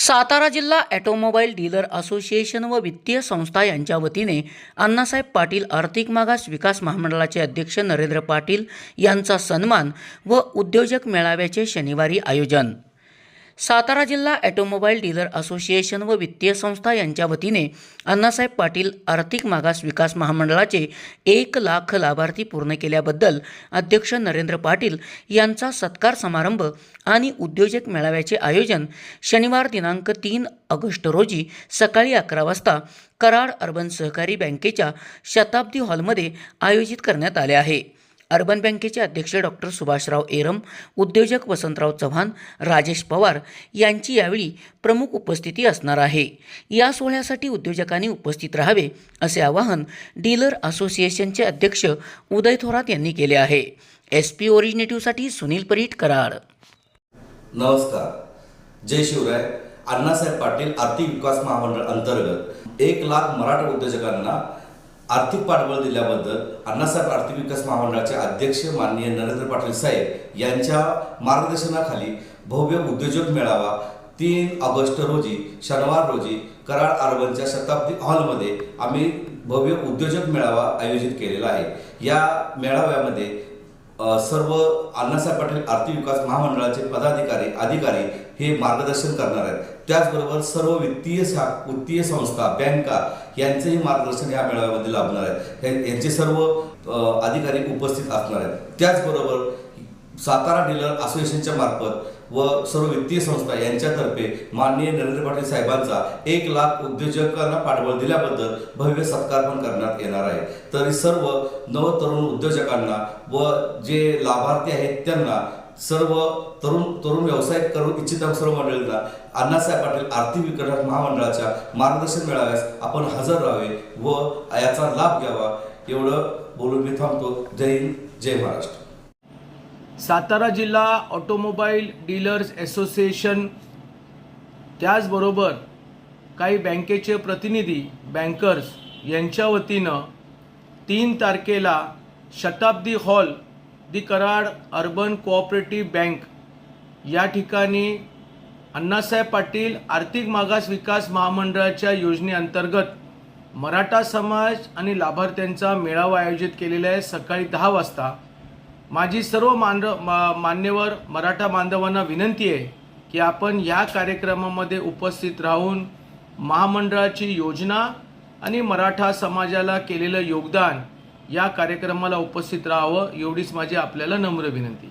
सातारा जिल्हा automobile dealer association व वित्तीय संस्था यांच्या वतीने अण्णासाहेब पाटील आर्थिक मागास विकास महामंडळाचे अध्यक्ष नरेंद्र पाटील यांचा सन्मान व उद्योजक मेळाव्याचे शनिवारी आयोजन. सातारा जिल्हा ॲटोमोबाईल डीलर असोसिएशन व वित्तीय संस्था यांच्या वतीने अण्णासाहेब पाटील आर्थिक मागास विकास महामंडळाचे एक लाख लाभार्थी पूर्ण केल्याबद्दल अध्यक्ष नरेंद्र पाटील यांचा सत्कार समारंभ आणि उद्योजक मेळाव्याचे आयोजन शनिवार दिनांक तीन ऑगस्ट रोजी सकाळी अकरा वाजता कराड अर्बन सहकारी बँकेच्या शताब्दी हॉलमध्ये आयोजित करण्यात आले आहे. अर्बन बँकेचे अध्यक्ष डॉक्टर सुभाषराव एरम उद्योजक वसंतराव चव्हाण राजेश पवार यांची यावेळी प्रमुख उपस्थिती असणार आहे. या सोहळ्यासाठी उद्योजकांनी उपस्थित राहावे असे आवाहन डीलर असोसिएशनचे अध्यक्ष उदय थोरात यांनी केले आहे. एस पी ओरिजिनेटिव्हसाठी सुनील परीट कराड. नमस्कार. जय शिवराय. अण्णासाहेब पाटील आर्थिक विकास महामंडळ अंतर्गत एक लाख मराठा उद्योजकांना आर्थिक पाठबळ दिल्याबद्दल अण्णासाहेब आर्थिक विकास महामंडळाचे अध्यक्ष माननीय नरेंद्र पाटील साहेब यांच्या मार्गदर्शनाखाली भव्य उद्योजक मेळावा तीन ऑगस्ट रोजी शनिवार रोजी कराड आर्बनच्या शताब्दी हॉलमध्ये आम्ही भव्य उद्योजक मेळावा आयोजित केलेला आहे. या मेळाव्यामध्ये सर्व अण्णासाहेब पाटील आर्थिक विकास महामंडळाचे पदाधिकारी अधिकारी हे मार्गदर्शन करणार आहेत. त्याचबरोबर सर्व वित्तीय शा वित्तीय संस्था बँका यांचेही मार्गदर्शन या मेळाव्यामध्ये लाभणार आहे यांचे सर्व अधिकारी उपस्थित असणार आहेत. त्याचबरोबर सातारा डीलर असोसिएशनच्या मार्फत व सर्व वित्तीय संस्था यांच्यातर्फे माननीय नरेंद्र पाटील साहेबांचा एक लाख उद्योजकांना पाठबळ दिल्याबद्दल भव्य सत्कार पण करण्यात येणार आहे. तरी सर्व नवतरुण उद्योजकांना व जे लाभार्थी आहेत त्यांना सर्व तरुण तरुण व्यवसाय करू इच्छित सर्व मंडळींना अण्णासाहेब पाटील आर्थिक विकास महामंडळाच्या मार्गदर्शन मिळाव्यास आपण हजर राहावे व याचा लाभ घ्यावा. एवढं बोलून मी थांबतो. जय हिंद जय महाराष्ट्र. सातारा जिल्हा ऑटोमोबाईल डीलर्स असोसिएशन त्याचबरोबर काही बँकेचे प्रतिनिधी बँकर्स यांच्या वतीनं तीन तारखेला Shatabdi hall the Karad urban cooperative bank. या ठिकाणी अण्णासाहेब पाटील आर्थिक मागास विकास महामंडळाच्या योजनेअंतर्गत मराठा समाज आणि लाभार्थ्यांचा मेळावा आयोजित केलेला आहे सकाळी दहा वाजता. माझी सर्व मान मा मान्यवर मराठा बांधवांना विनंती आहे की आपण या कार्यक्रमामध्ये उपस्थित राहून महामंडळाची योजना आणि मराठा समाजाला केलेलं योगदान या कार्यक्रमाला उपस्थित राहावं एवढीच माझी आपल्याला नम्र विनंती.